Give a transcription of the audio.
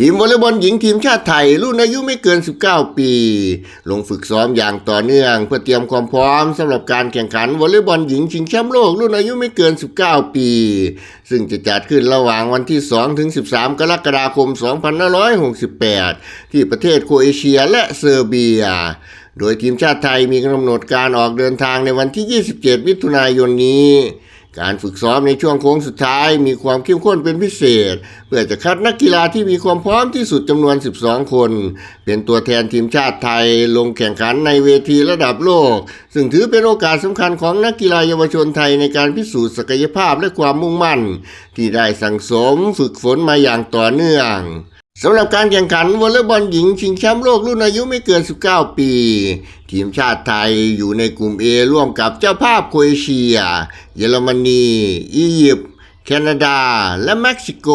ทีมวอลเลย์บอลหญิงทีมชาติไทย รุ่นอายุไม่เกิน 19 ปี ลงฝึกซ้อมอย่างต่อเนื่อง เพื่อเตรียมความพร้อมสำหรับการแข่งขันวอลเลย์บอลหญิงชิงแชมป์โลกรุ่นอายุไม่เกิน 19 ปี ซึ่งจะจัดขึ้นระหว่างวันที่ 2 ถึง 13 กรกฎาคม 2568 ที่ประเทศโคเอเชียและเซอร์เบีย โดยทีมชาติไทยมีกำหนดการออกเดินทางในวันที่ 27 มิถุนายนนี้ การฝึกซ้อมในช่วงโค้งสุดท้ายมีความเข้มข้นเป็นพิเศษ เพื่อจะคัดนักกีฬาที่มีความพร้อมที่สุดจำนวน 12 คน เป็นตัวแทนทีมชาติไทยลงแข่งขันในเวทีระดับโลก ซึ่งถือเป็นโอกาสสำคัญของนักกีฬาเยาวชนไทยในการพิสูจน์ศักยภาพและความมุ่งมั่น ที่ได้สั่งสมฝึกฝนมาอย่างต่อเนื่อง สำหรับการแข่งขันวอลเลย์บอลหญิงชิงแชมป์โลกรุ่นอายุไม่เกิน 19 ปี ทีมชาติไทยอยู่ในกลุ่ม A ร่วมกับเจ้าภาพโครเอเชีย เยอรมนี อียิปต์ แคนาดา และเม็กซิโก